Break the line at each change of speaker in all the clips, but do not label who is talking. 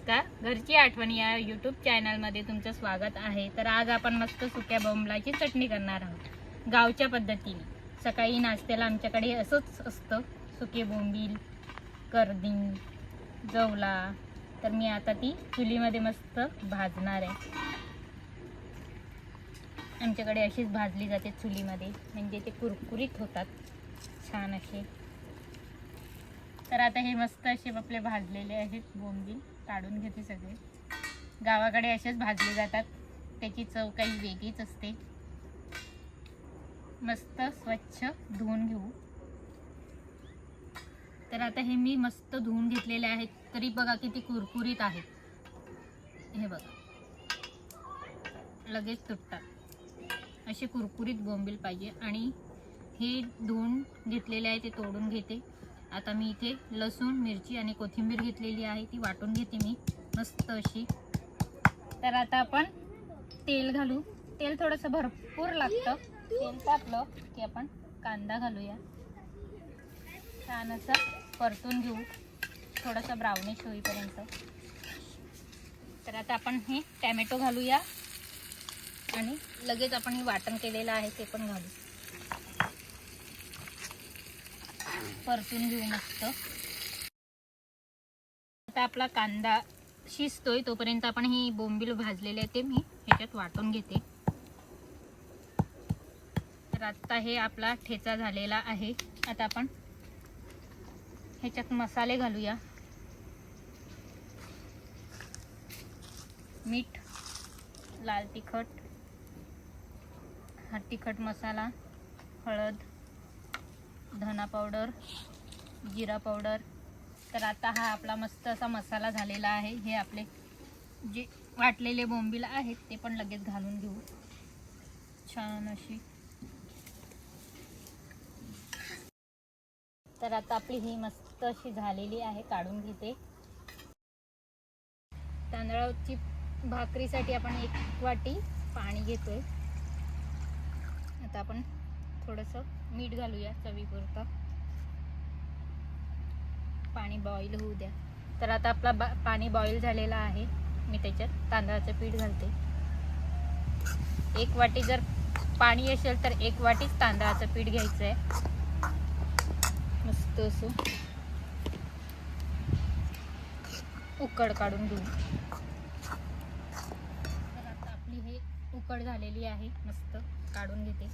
घरची आठवण या यूट्यूब चॅनलमध्ये तुमचं स्वागत आहे. तर आज आपण मस्त सुक्या बोंबलाची चटणी करणार आहोत. गावच्या पद्धतीने. सकाळी नाश्त्याला आमच्याकडे असंच असतं. सुके बोंबील करदिंग जवला. तर मी आता ती चुलीमध्ये मस्त भाजणार आहे. आमच्याकडे अशीच भाजली जाते चुलीमध्ये. म्हणजे ते कुरकुरीत होतात. छान असे. तर आता हे मस्त असे आपले भाजलेले आहेत बोंबील. काढून घेते सगळे. गावाकडे असेच भाजले जातात. त्याची चव काही वेगळीच असते. मस्त स्वच्छ धुवून घेऊ. तर आता हे मी मस्त धुवून घेतलेले आहेत. तरी बघा किती कुरकुरीत आहेत. हे बघा. लगेच तुटतात. असे कुरकुरीत बोंबील पाहिजे. आणि हे धुवून घेतलेले आहे ते तोडून घेते. आता मी इथे लसूण मिरची आणि कोथिंबीर घेतलेली आहे. ती वाटून घेते मी मस्त अशी. तर आता आपण तेल घालू. तेल थोडंसं भरपूर लागतं. तेल तापलं की आपण कांदा घालूया. छान असं परतून घेऊ. थोडंसं ब्राउनिश होईपर्यंत. तर आता आपण हे टॅमॅटो घालूया. आणि लगेच आपण हे वाटण केलेलं आहे ते पण घालू. परतून घेऊ मस्त. आता आपला कांदा शिजतोय तोपर्यंत आपण ही बोंबील भाजलेले आहे ते मी ह्याच्यात वाटून घेते. तर आता हे आपला ठेचा झालेला आहे. आता आपण ह्याच्यात मसाले घालूया. मीठ लाल तिखट हा तिखट मसाला हळद धना पावडर जिरा पावडर तर आता हा आपला मस्त असा मसाला झालेला आहे. हे आपले जे वाटलेले बोंबील आहेत ते पण लगेच घालून घेऊ. छान अशी. तर आता आपली ही मस्त अशी झालेली आहे काढून घेते. तांदळाची भाकरीसाठी आपण एक वाटी पाणी घेतोय. आता आपण थोडंसं मीठ घालूया चवीपुरतं. पाणी बॉईल होऊ द्या. तर आता आपला बा पाणी बॉईल झालेलं आहे. मी त्याच्यात तांदळाचं पीठ घालते. एक वाटी जर पाणी असेल तर एक वाटीच तांदळाचं पीठ घ्यायचं आहे मस्त असं उकड काढून घेऊ. तर आता आपली हे उकड झालेली आहे. मस्त काढून घेते.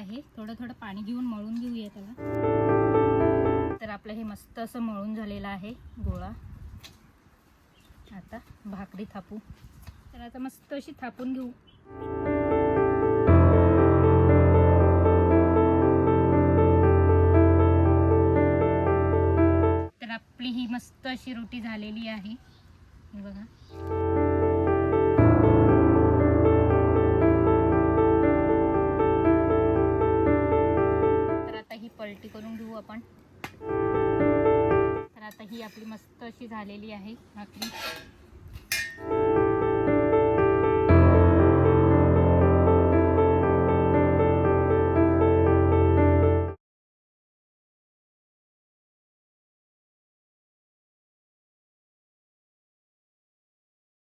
आहे. थोडं थोडं पाणी घेऊन मळून घेऊया त्याला. तर आपलं हे मस्त असं मळून झालेलं आहे गोळा. आता भाकरी थापू. तर आता मस्त अशी थापून घेऊ. तर आपली ही मस्त अशी रोटी झालेली आहे. बघा. करून घेऊ आपण. तर आता ही आपली मस्त अशी झालेली आहे भाकरी.